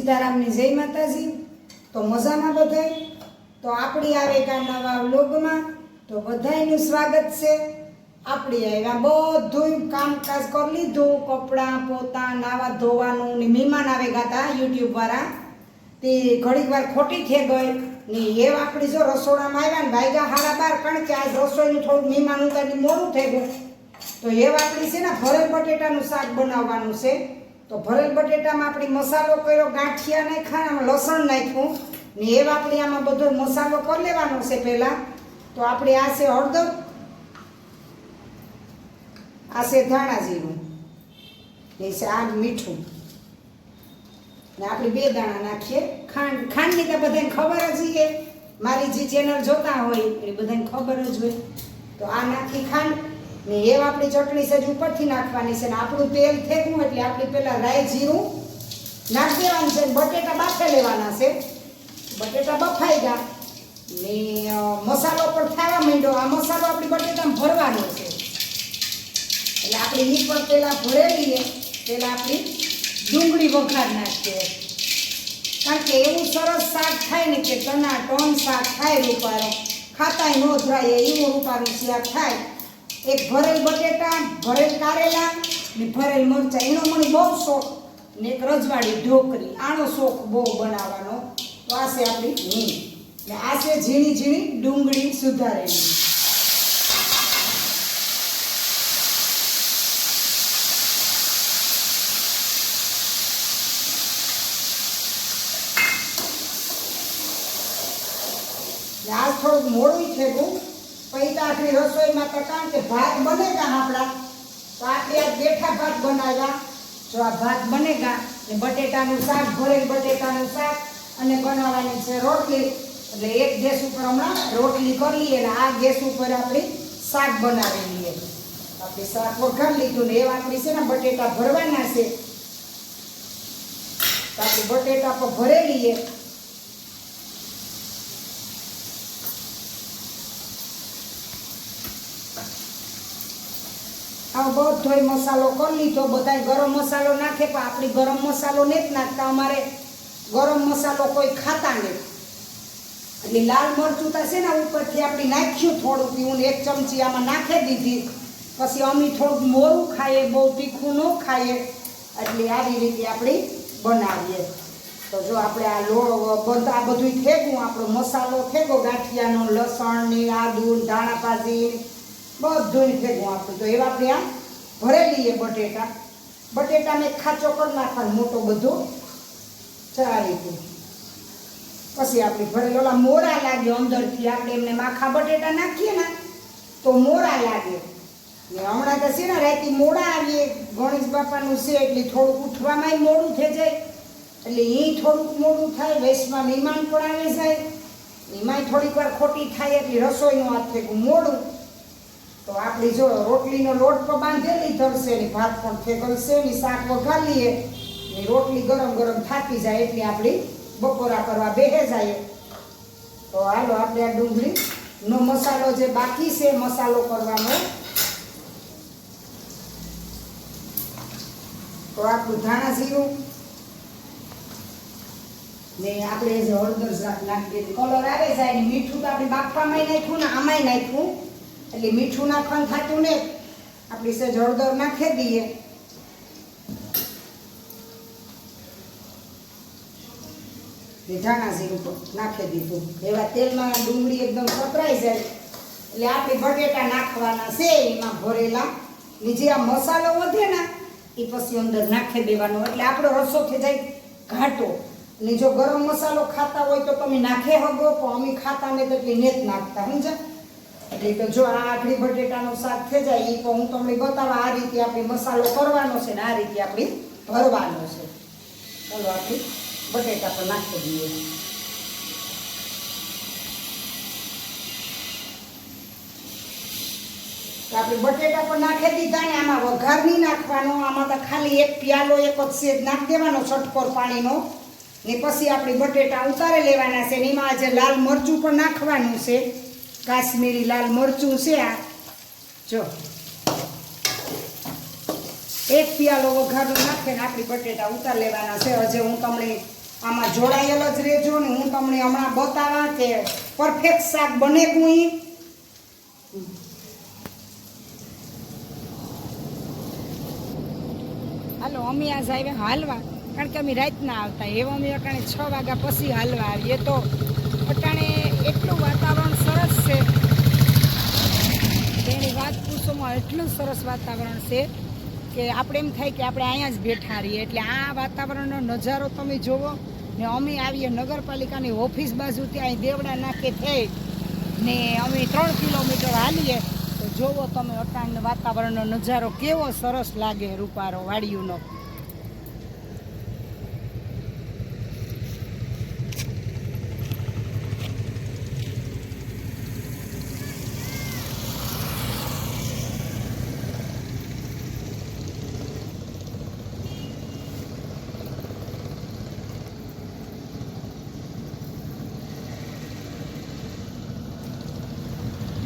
સીતારામની જય માતાજી. તો મજામાં બધાય તો આપણી આવે કા નવા વ્લોગમાં તો બધાયનું સ્વાગત છે. આપણી આવ્યા બધું કામકાજ કરી લીધું, કપડાં, પોતા નાવા ધોવાનું ને મહેમાન આવે ગાતા યુટ્યુબ વાળા. તે ઘડીક વાર ખોટી થઈ ગઈ ને એ આપણી જો રસોડામાં આવ્યા ને વાગ્યા હાડા બાર કારણ કે આજ રસોઈનું થોડું મહેમાન ઉતારી મોડું થઈ ગયું. તો એ આપણી છે ને ભરેલ બટેટાનું શાક બનાવવાનું છે. તો ભરેલ બટેટામાં આપણે મસાલો કર્યો, ગાંઠિયા નાખ્યા આમાં લસણ નાખ્યું. ને એ આપણે આમાં બધો મસાલો કરી લેવાનો છે પહેલાં. તો આપણે આ છે હળદર, આ છે ધાણા જીરું, એ છે આ મીઠું. ને આપણે બે દાણા નાખીએ. ખાંડ, ખાંડની તો બધાને ખબર જ છે. મારી જે ચેનલ જોતા હોય, એ બધાને ખબર જ હોય. તો આ નાખી ખાંડ. ને એ આપણી ચટણી સજ ઉપરથી નાખવાની છે ને આપણું તેલ થેકવું એટલે આપણે પહેલાં રાઈ જીરું નાખી દેવાનું છે બટેટા બાફે લેવાના છે. બટેટા બફાઈ ગયા. ને મસાલો પણ થવા માંડ્યો. આ મસાલો આપણી બટેટામાં ભરવાનો છે. એટલે આપણે ઈ પણ પહેલાં ભરેલીએ. પહેલાં આપણી ડુંગળી વઘાર નાખીએ. કારણ કે એવું સરસ શાક થાય ને કે ચણા ટોન શાક થાય રૂપારો ખાતાય ન ધરાય એવું રૂપારું શાક થાય. એક ભરેલ બટેટા, ભરેલ કારેલા ને ભરેલ મરચાં. એનો મને બહુ શોખ. ને એક રજવાડી ઢોકરી. આનો શોખ બહુ બનાવવાનો. તો આ છે આપણી હિંગ. ને આ છે ઝીણી ઝીણી ડુંગળી સુધારેલી. આજ થોડુંક મોડું થયું. આપણી રસોઈમાં તો કારણ કે ભાત બનેગા આપણા. તો આપણે આ બેઠા ભાત બનાવ્યા. જો આ ભાત બનેગા ને બટેટાનું શાક, ભરેલ બટેટાનું શાક અને બનાવવાની છે રોટલી. એટલે એક ગેસ ઉપર હમણાં રોટલી કરી લઈએ અને આ ગેસ ઉપર આપણે શાક બનાવી લઈએ. આપણે શાક વઘાર લીધું ને એવા આપણી છે ને બટેટા ભરવાના છે. આપણે બટેટા પર ભરી લઈએ. આ બધોય મસાલો કરી લીધો, બધાય ગરમ મસાલો નાખે, પણ આપણી ગરમ મસાલો નથી નાખતા. અમારે ગરમ મસાલો કોઈ ખાતા નહીં. એટલે લાલ મરચું તો છે ને ઉપરથી આપણે નાખ્યું થોડુંક હું એક ચમચી આમાં નાખી દીધી. પછી અમી થોડુંક મોરું ખાઈએ, બહુ તીખું ન ખાઈએ. એટલે આવી રીતે આપણે બનાવીએ. તો જો આપણે આ લો, બધા, આ બધું ફેંકવું આપણો મસાલો ફેંકો ગાંઠિયાનો લસણની આદુ ધાણા ભાજી બધું ભેગું આપણું તો એવા આપણે આમ ભરેલી લઈએ બટેટા. બટેટા મેં ખાચો કરી નાખવાનો મોટો બધો. ચડાવી દઉં પછી આપણે ભરેલો, ઓલા મોરા લાગે અંદરથી. આપણે એમને માખા બટેટા નાખીએ ને, તો મોરા લાગે. ને હમણાં તો છે ને રાતે મોડા આવીએ. ગણેશ બાપાનું છે એટલે થોડુંક ઉઠવામાં મોડું થઈ જાય. એટલે એ થોડુંક મોડું થાય વેસમાં મહેમાન પણ આવી જાય. એમાંય થોડીક વાર ખોટી થાય એટલે રસોઈનું હાથ થયું મોડું. તો આપણી જો રોટલીનો લોટ તો બાંધેલી ધરશે ને ભાત પણ ફેંકલશે ને શાક વઘાલીએ ને રોટલી ગરમ ગરમ થાકી જાય એટલે આપણી બપોરા કરવા બેહે જાય. તો હાલો આપણે આ ડુંગળીનો મસાલો જે બાકી છે મસાલો કરવાનો. તો આપણું ધાણા જીરું ને આપણે જે હળદર નાખીએ કલર આવે જાય ને મીઠું તો આપણે બાફવામાં નાખ્યું ને આમાંય નાખ્યું. એટલે મીઠું નાખવાનું થતું ને, આપણી સે હળદર નાખી દઈએ. ધાણા જીરું નાખી દીધું. એવા તેલમાં ડુંગળી એકદમ સતરાઈ જાય. એટલે આપણે બટેટા નાખવાના છે, એમાં ભરેલા. ને જે આ મસાલો વધે ને એ પછી અંદર નાખી દેવાનો. એટલે આપણો રસો થઈ જાય ઘાટો. ને જો ગરમ મસાલો ખાતા હોય તો તમે નાખે હગો, પણ અમે ખાતા ને તો એટલે ને જ નાખતા સમજા એટલે તો જો આ આખરી બટેટાનું શાક થઈ જાય એ તો હું તમને બતાવવા આ રીતે આપણે મસાલો કરવાનો છે ને આ રીતે આપણે ભરવાનો છે. ચાલો આપણે બટેટા પર નાખી દઈએ. આપણે બટેટા પણ નાખી દીધા ને આમાં વઘાર નહીં નાખવાનો, આમાં તો ખાલી એક પ્યાલો એક જ સેજ નાખી દેવાનો છટકોર પાણીનો. ને પછી આપણે બટેટા ઉતારી લેવાના છે ને એમાં આજે લાલ મરચું પણ નાખવાનું છે. કાશ્મીરી લાલ મરચું છે આ. જો. એક પિયાલો વઘારનો નાખીને આપણી બટેટા ઉતાર લેવાના છે. હજે હું તમને આમાં જોડાયેલ જ રહેજો ને હું તમને હમણાં બતાવા કે પરફેક્ટ શાક બને ગુઈ હાલો, અમે આજ આવ્યા હાલવા. કારણ કે અમે રાતના આવતા. એવા અમે અટાણે છ વાગ્યા પછી હાલવા આવીએ તો અટાણે એટલું વાતાવરણ સરસ છે વાત એટલું સરસ વાતાવરણ છે કે આપણે એમ થાય કે આપણે અહીંયા જ બેઠા રહીએ. એટલે આ વાતાવરણનો નજારો તમે જુઓ ને અમે આવીએ નગરપાલિકાની ઓફિસ બાજુથી અહીં દેવડા નાકે થઈ ને અમે ત્રણ કિલોમીટર હાલીએ. તો જોવો તમે અટાણના વાતાવરણનો નજારો કેવો સરસ લાગે રૂપારો વાડિયુંનો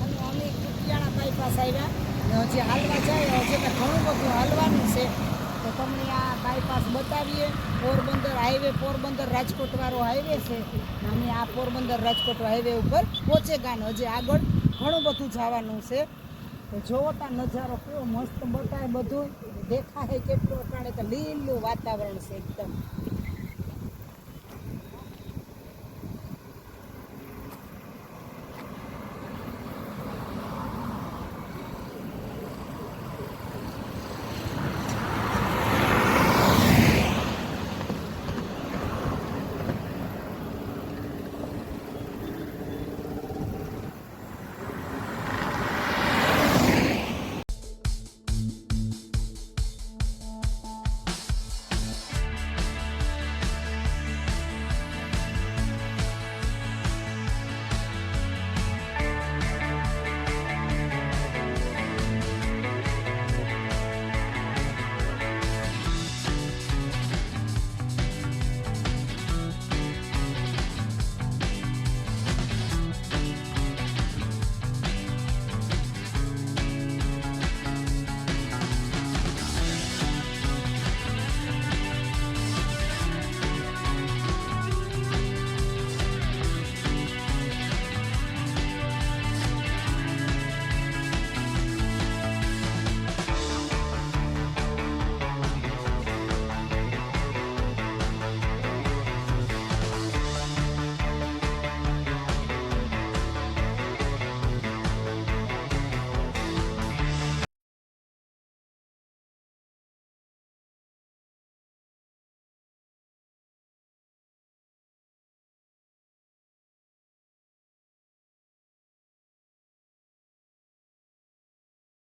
અને અમે બાયપાસ આવ્યા ને હજી હાલવા જાય, હજી તો ઘણું બધું હાલવાનું છે. તો તમને આ બાયપાસ બતાવીએ. પોરબંદર હાઈવે પોરબંદર રાજકોટવાળો હાઈવે છે. અને આ પોરબંદર રાજકોટ હાઈવે ઉપર પહોંચેગા ને હજી આગળ ઘણું બધું જવાનું છે. તો જોવો તા નજારો કેવો મસ્ત બતાય બધું. દેખાય કેટલું અટાણે તો લીલું વાતાવરણ છે એકદમ.